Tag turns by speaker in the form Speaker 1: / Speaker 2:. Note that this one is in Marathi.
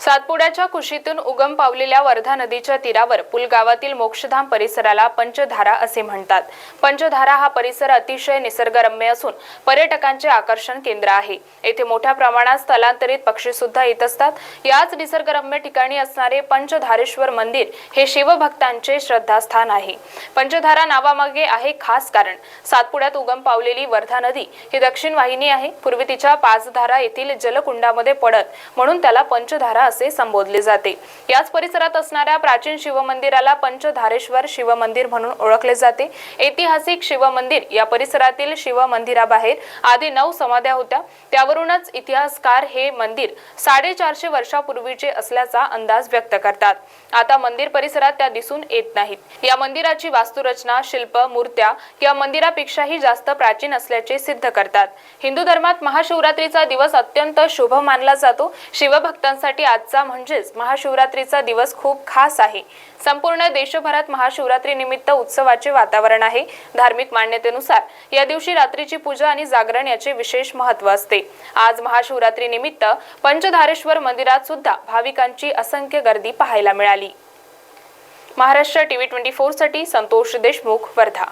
Speaker 1: सातपुड्याच्या कुशीतून उगम पावलेल्या वर्धा नदीच्या तीरावर पुलगावातील मोक्षधाम परिसराला पंचधारा असे म्हणतात. पंचधारा हा परिसर अतिशय निसर्गरम्य असून पर्यटकांचे आकर्षण केंद्र आहे. येथे मोठ्या प्रमाणात स्थलांतरित पक्षी सुद्धा येत असतात. याच निसर्गरम्य ठिकाणी असणारे पंचधारेश्वर मंदिर हे शिवभक्तांचे श्रद्धास्थान आहे. पंचधारा नावामागे आहे खास कारण. सातपुड्यात उगम पावलेली वर्धा नदी ही दक्षिण वाहिनी आहे. पूर्वी तिच्या पाचधारा येथील जलकुंडामध्ये पडत म्हणून त्याला पंचधारा असे संबोधले जाते. याच परिसरात असणाऱ्या प्राचीन शिवमंदिराला पंचधारेश्वर शिवमंदिर म्हणून ओळखले जाते. ऐतिहासिक शिवमंदिर या परिसरातील शिवमंदिराबाहेर आधी नऊ समाध्या होत्या. त्यावरूनच इतिहासकार हे मंदिर साडेचारशे वर्षापूर्वीचे असल्याचा अंदाज व्यक्त करतात. आता मंदिर परिसरात त्या दिसून येत नाहीत. या मंदिराची वास्तुरचना शिल्प मूर्त्या या मंदिरापेक्षाही जास्त प्राचीन असल्याचे सिद्ध करतात. हिंदू धर्मात महाशिवरात्रीचा दिवस अत्यंत शुभ मानला जातो. शिवभक्तांसाठी आजचा म्हणजेच महाशिवरात्रीचा दिवस खूप खास आहे. संपूर्ण देशभरात महाशिवरात्री निमित्त उत्सवाचे वातावरण आहे. धार्मिक मान्यतेनुसार या दिवशी रात्रीची पूजा आणि जागरण याचे विशेष महत्त्व असते. आज महाशिवरात्री निमित्त पंचधारेश्वर मंदिरात सुद्धा भाविकांची असंख्य गर्दी पाहायला मिळाली. महाराष्ट्र टीव्ही ट्वेंटी फोरसाठी संतोष देशमुख वर्धा.